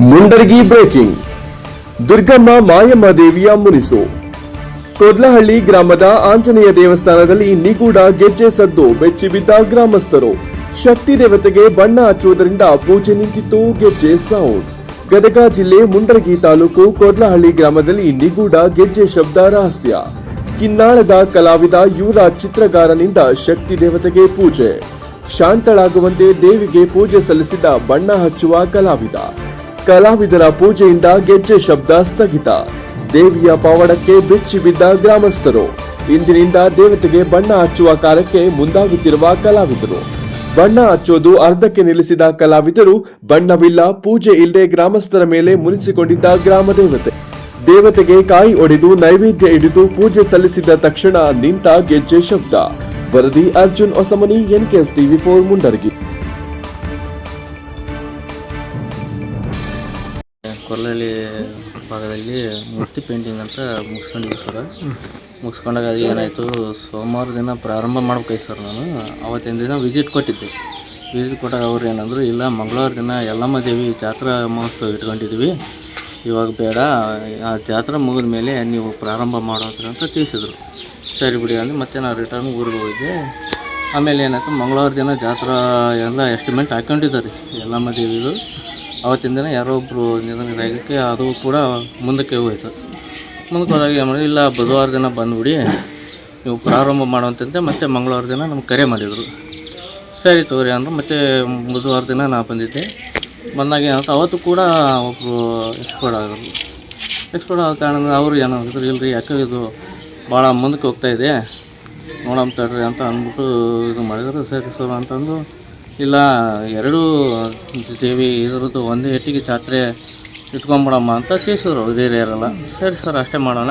Mundargi breaking. Durgamma Mayamma ದೇವಿಯ ಮುನಿಸು. ಕೊದ್ಲಹಳ್ಳಿ ಗ್ರಾಮದ ಆಂಜನೇಯ ದೇವಸ್ಥಾನದಲ್ಲಿ ನಿಗೂಢ ಗೆಜ್ಜೆ ಸದ್ದು ಬೆಚ್ಚಿಬಿದ್ದ ಗ್ರಾಮಸ್ಥರು. ಶಕ್ತಿ ದೇವತೆಗೆ ಬಣ್ಣ ಹಚ್ಚುವುದರಿಂದ ಪೂಜೆ ನಿಂತಿತ್ತು ಗೆಜ್ಜೆ ಸೌಂಡ್. ಗದಗ ಜಿಲ್ಲೆ ಮುಂಡರಗಿ ತಾಲೂಕು ಕೊದ್ಲಹಳ್ಳಿ ಗ್ರಾಮದಲ್ಲಿ ನಿಗೂಢ ಗೆಜ್ಜೆ ಶಬ್ದ ರಹಸ್ಯ. ಕಿನ್ನಾಳದ ಕಲಾವಿದ ಯುವರಾಜ್ ಚಿತ್ರಗಾರನಿಂದ ಶಕ್ತಿ ದೇವತೆಗೆ ಪೂಜೆ. ಶಾಂತಳಾಗುವಂತೆ ದೇವಿಗೆ ಪೂಜೆ ಸಲ್ಲಿಸಿದ ಬಣ್ಣ ಹಚ್ಚುವ ಕಲಾವಿದ. ಕಲಾವಿದರ ಪೂಜೆಯಿಂದ ಗೆಜ್ಜೆ ಶಬ್ದ ಸ್ಥಗಿತ. ದೇವಿಯ ಪಾವಡಕ್ಕೆ ಬೆಚ್ಚಿ ಬಿದ್ದ ಗ್ರಾಮಸ್ಥರು. ಇಂದಿನಿಂದ ದೇವತೆಗೆ ಬಣ್ಣ ಹಚ್ಚುವ ಕಾರ್ಯಕ್ಕೆ ಮುಂದಾಗುತ್ತಿರುವ ಕಲಾವಿದರು. ಬಣ್ಣ ಹಚ್ಚೋದು ಅರ್ಧಕ್ಕೆ ನಿಲ್ಲಿಸಿದ ಕಲಾವಿದರು ಬಣ್ಣವಿಲ್ಲ, ಪೂಜೆ ಇಲ್ಲದೆ ಗ್ರಾಮಸ್ಥರ ಮೇಲೆ ಮುನಿಸಿಕೊಂಡಿದ್ದ ಗ್ರಾಮ ದೇವತೆ. ದೇವತೆಗೆ ಕಾಯಿ ಒಡೆದು ನೈವೇದ್ಯ ಹಿಡಿದು ಪೂಜೆ ಸಲ್ಲಿಸಿದ ತಕ್ಷಣ ನಿಂತ ಗೆಜ್ಜೆ ಶಬ್ದ. ವರದಿ Arjun Hosamani NKS TV four, Mundargi. ಭಾಗದಲ್ಲಿ ಮೂರ್ತಿ ಪೇಂಟಿಂಗ್ ಅಂತ ಮುಗಿಸ್ಕೊಂಡಿದ್ವಿ ಸರ್. ಮುಗಿಸ್ಕೊಂಡಾಗ ಅದು ಏನಾಯಿತು, ಸೋಮವಾರ ದಿನ ಪ್ರಾರಂಭ ಮಾಡ್ಬೇಕಾಯ್ತು ಸರ್ ನಾನು. ಅವತ್ತಿನ ದಿನ ವಿಸಿಟ್ ಕೊಟ್ಟಿದ್ದೆ. ವಿಸಿಟ್ ಕೊಟ್ಟಾಗ ಅವ್ರು ಏನಂದರು, ಇಲ್ಲ, ಮಂಗಳವಾರ ದಿನ ಯಲ್ಲಮ್ಮ ದೇವಿ ಜಾತ್ರಾ ಮಹೋತ್ಸವ ಇಟ್ಕೊಂಡಿದ್ವಿ. ಇವಾಗ ಬೇಡ, ಆ ಜಾತ್ರೆ ಮುಗಿದ ಮೇಲೆ ನೀವು ಪ್ರಾರಂಭ ಮಾಡೋದ್ರ ಅಂತ ತಿಳಿಸಿದ್ರು. ಸರಿ ಬಿಡಿ ಅಂದರೆ ಮತ್ತೆ ನಾನು ರಿಟರ್ನ್ ಊರಿಗೆ ಹೋಗಿದ್ದೆ. ಆಮೇಲೆ ಏನಾಯ್ತು, ಮಂಗಳವಾರ ದಿನ ಜಾತ್ರಾ ಎಲ್ಲ ಎಸ್ಟಿಮೇಟ್ ಹಾಕ್ಕೊಂಡಿದ್ದಾರೆ ಯಲ್ಲಮ್ಮ ದೇವಿದು. ಅವತ್ತಿನ ದಿನ ಯಾರೋ ಒಬ್ಬರು ನಿಧನರಾಗಕ್ಕೆ ಅದು ಕೂಡ ಮುಂದಕ್ಕೆ ಹೋಯ್ತು. ಮುಂದಕ್ಕೆ ಹೋದಾಗ ಏನು ಮಾಡಿದ್ರು, ಇಲ್ಲ, ಬುಧವಾರ ದಿನ ಬಂದುಬಿಡಿ, ನೀವು ಪ್ರಾರಂಭ ಮಾಡುವಂತಂತೆ ಮತ್ತೆ ಮಂಗಳವಾರ ದಿನ ನಮ್ಗೆ ಕರೆ ಮಾಡಿದರು. ಸರಿ ತಗೋರಿ ಅಂದರು, ಮತ್ತೆ ಬುಧವಾರ ದಿನ ನಾ ಬಂದಿದ್ದೆ. ಬಂದಾಗ ಏನಂತ ಅವತ್ತು ಕೂಡ ಒಬ್ಬರು ಎಕ್ಸ್ಪೋರ್ಟ್ ಆಗಿದ್ರು. ಎಕ್ಸ್ಪೋರ್ಟ್ ಆದ ಕಾರಣ ಅವರು ಏನೋ ಇಲ್ಲರಿ ಯಾಕೆ ಇದು ಭಾಳ ಮುಂದಕ್ಕೆ ಹೋಗ್ತಾಯಿದೆ ನೋಡಮ್ಮ ತಡ್ರಿ ಅಂತ ಅಂದ್ಬಿಟ್ಟು ಇದು ಮಾಡಿದ್ರು. ಸರಿ ಸರ್ ಅಂತಂದು ಇಲ್ಲ ಎರಡೂ ದೇವಿ ಇದ್ರದ್ದು ಒಂದೇ ಹೆಟ್ಟಿಗೆ ಜಾತ್ರೆ ಇಟ್ಕೊಂಬಿಡಮ್ಮ ಅಂತ ತಿಳಿಸಿದ್ರು ಹಿರಿಯರೆಲ್ಲ. ಸರಿ ಸರ್ ಅಷ್ಟೇ ಮಾಡೋಣ.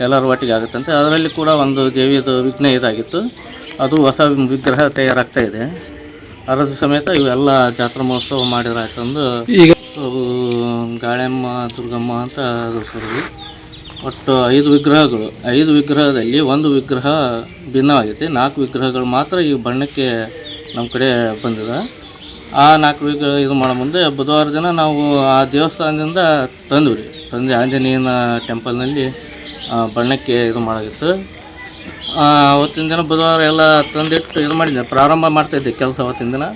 ಎಲ್ಲರ ಒಟ್ಟಿಗೆ ಆಗುತ್ತಂತೆ. ಅದರಲ್ಲಿ ಕೂಡ ಒಂದು ದೇವಿಯದು ವಿಘ್ನ ಇದಾಗಿತ್ತು. ಅದು ಹೊಸ ವಿಗ್ರಹ ತಯಾರಾಗ್ತಾ ಇದೆ. ಅದರ ಸಮೇತ ಇವೆಲ್ಲ ಜಾತ್ರಾ ಮಹೋತ್ಸವ ಮಾಡಿರಾಯ್ತಂದು ಈಗ ಅವು ಗಾಳೆಮ್ಮ ದುರ್ಗಮ್ಮ ಅಂತ ಅದು ಸರ್. ಒಟ್ಟು ಐದು ವಿಗ್ರಹಗಳು. ಐದು ವಿಗ್ರಹದಲ್ಲಿ ಒಂದು ವಿಗ್ರಹ ಭಿನ್ನವಾಗಿದೆ. ನಾಲ್ಕು ವಿಗ್ರಹಗಳು ಮಾತ್ರ ಈ ಬಣ್ಣಕ್ಕೆ ನಮ್ಮ ಕಡೆ ಬಂದಿದೆ. ಆ ನಾಲ್ಕು ವೀಕ್ ಇದು ಮಾಡೋ ಮುಂದೆ ಬುಧವಾರ ದಿನ ನಾವು ಆ ದೇವಸ್ಥಾನದಿಂದ ತಂದ್ವಿ ರೀ. ತಂದು ಆಂಜನೇಯನ ಟೆಂಪಲ್ನಲ್ಲಿ ಬಣ್ಣಕ್ಕೆ ಇದು ಮಾಡೋದಿತ್ತು ಅವತ್ತಿನ ದಿನ ಬುಧವಾರ ಎಲ್ಲ ತಂದಿಟ್ಟು ಇದು ಮಾಡಿದ್ದೆ ಪ್ರಾರಂಭ ಮಾಡ್ತಾಯಿದ್ದೆ ಕೆಲಸ ಅವತ್ತಿನ ದಿನ.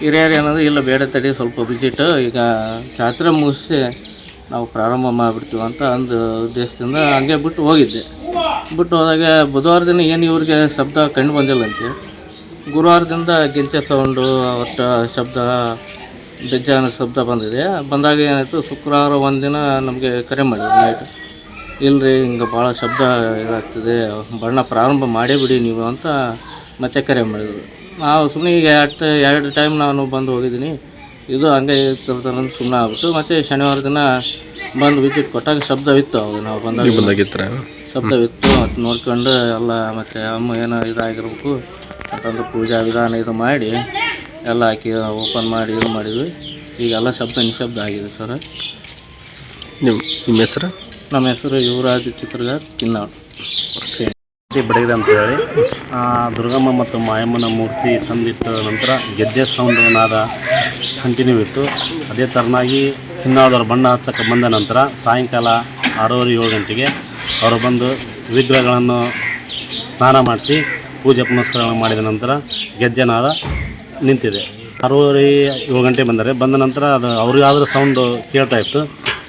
ಹಿರಿಯರು ಏನಂದ್ರೆ, ಇಲ್ಲ, ಬೇಡ ತಡಿ, ಸ್ವಲ್ಪ ವಿಸಿಟ್ ಈಗ ಜಾತ್ರೆ ಮುಗಿಸಿ ನಾವು ಪ್ರಾರಂಭ ಮಾಡಿಬಿಡ್ತೀವಿ ಅಂತ ಅಂದು ಉದ್ದೇಶದಿಂದ ಹಂಗೆ ಬಿಟ್ಟು ಹೋಗಿದ್ದೆ. ಬಿಟ್ಟು ಹೋದಾಗ ಬುಧವಾರ ದಿನ ಏನು ಇವ್ರಿಗೆ ಶಬ್ದ ಕಂಡು ಬಂದಿಲ್ಲಂತೆ ಗುರುವಾರದಿಂದ ಗೆಂಚೆ ಸೌಂಡು ಒಟ್ಟು ಶಬ್ದ ಬೆಜ್ಜಾನ ಶಬ್ದ ಬಂದಿದೆ. ಬಂದಾಗ ಏನಾಯಿತು ಶುಕ್ರವಾರ ಒಂದಿನ ನಮಗೆ ಕರೆ ಮಾಡಿದ್ರು ನೈಟ್ ಇಲ್ಲರಿ ಹಿಂಗೆ ಭಾಳ ಶಬ್ದ ಇದಾಗ್ತದೆ ಬಣ್ಣ ಪ್ರಾರಂಭ ಮಾಡೇ ಬಿಡಿ ನೀವು ಅಂತ ಮತ್ತೆ ಕರೆ ಮಾಡಿದರು. ನಾವು ಸುಮ್ಮನೆ ಈಗ ಎರಡು ಎರಡು ಟೈಮ್ ನಾನು ಬಂದು ಹೋಗಿದ್ದೀನಿ. ಇದು ಹಂಗೆ ಇರ್ತಿರ್ತಾರೆ ಸುಮ್ಮನೆ ಆಗ್ಬಿಟ್ಟು ಮತ್ತು ಶನಿವಾರ ದಿನ ಬಂದು ವಿದ್ಯುತ್ ಕೊಟ್ಟಾಗ ಶಬ್ದವಿತ್ತು ಅವಾಗ ನಾವು ಬಂದಾಗ. ಶಬ್ದವಿತ್ತು ಮತ್ತು ನೋಡ್ಕೊಂಡು ಎಲ್ಲ ಮತ್ತು ಅಮ್ಮ ಏನೋ ಇದಾಗಿರ್ಬೇಕು. ಅಂತಂದು ಪೂಜಾ ವಿಧಾನ ಇದು ಮಾಡಿ ಎಲ್ಲ ಹಾಕಿ ಓಪನ್ ಮಾಡಿ ಇದು ಮಾಡಿದ್ವಿ. ಈಗೆಲ್ಲ ಶಬ್ದ ನಿಶಬ್ದ ಆಗಿದೆ ಸರ್. ನಿಮ್ಮ ನಿಮ್ಮ ಹೆಸರು? ನಮ್ಮ ಹೆಸರು ಯುವರಾಜ್ ಚಿತ್ರದ ಕಿನ್ನಾಳ್. ಬಡಗಿದೆ ಅಂತ ಹೇಳಿ. ಆ, ದುರ್ಗಮ್ಮ ಮತ್ತು ಮಾಯಮ್ಮನ ಮೂರ್ತಿ ತಂದಿಟ್ಟ ನಂತರ ಗೆಜ್ಜೆ ಸೌಂಡ್ ನಾದ ಕಂಟಿನ್ಯೂ ಇತ್ತು. ಅದೇ ಥರನಾಗಿ ಹಿನ್ನಾಳದವ್ರು ಬಣ್ಣ ಹಚ್ಚಕ್ಕೆ ಬಂದ ನಂತರ ಸಾಯಂಕಾಲ ಆರೂವರೆ ಏಳು ಗಂಟೆಗೆ ಅವರು ಬಂದು ವಿಗ್ರಹಗಳನ್ನು ಸ್ನಾನ ಮಾಡಿಸಿ ಪೂಜೆ ಪುನಸ್ಕಾರ ಮಾಡಿದ ನಂತರ ಗೆಜ್ಜೆನಾದ ನಿಂತಿದೆ. ಆರೂವರೆ ಏಳು ಗಂಟೆ ಬಂದರೆ ಬಂದ ನಂತರ ಅದು ಅವ್ರಿಗಾದ್ರೂ ಸೌಂಡು ಕೇಳ್ತಾ ಇತ್ತು.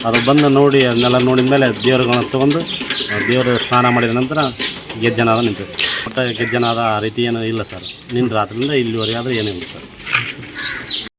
ಅದು ಬಂದು ನೋಡಿ ಅದನ್ನೆಲ್ಲ ನೋಡಿದ ಮೇಲೆ ದೇವರುಗಳನ್ನ ತೊಗೊಂಡು ದೇವರು ಸ್ನಾನ ಮಾಡಿದ ನಂತರ ಗೆಜ್ಜನಾದ ನಿಂತಿದೆ. ಒಟ್ಟು ಗೆಜ್ಜನಾದ ಆ ರೀತಿ ಏನೂ ಇಲ್ಲ ಸರ್. ನಿನ್ನ ರಾತ್ರಿಯಿಂದ ಇಲ್ಲಿವರೆಗೆ ಆದರೂ ಏನಿಲ್ಲ ಸರ್.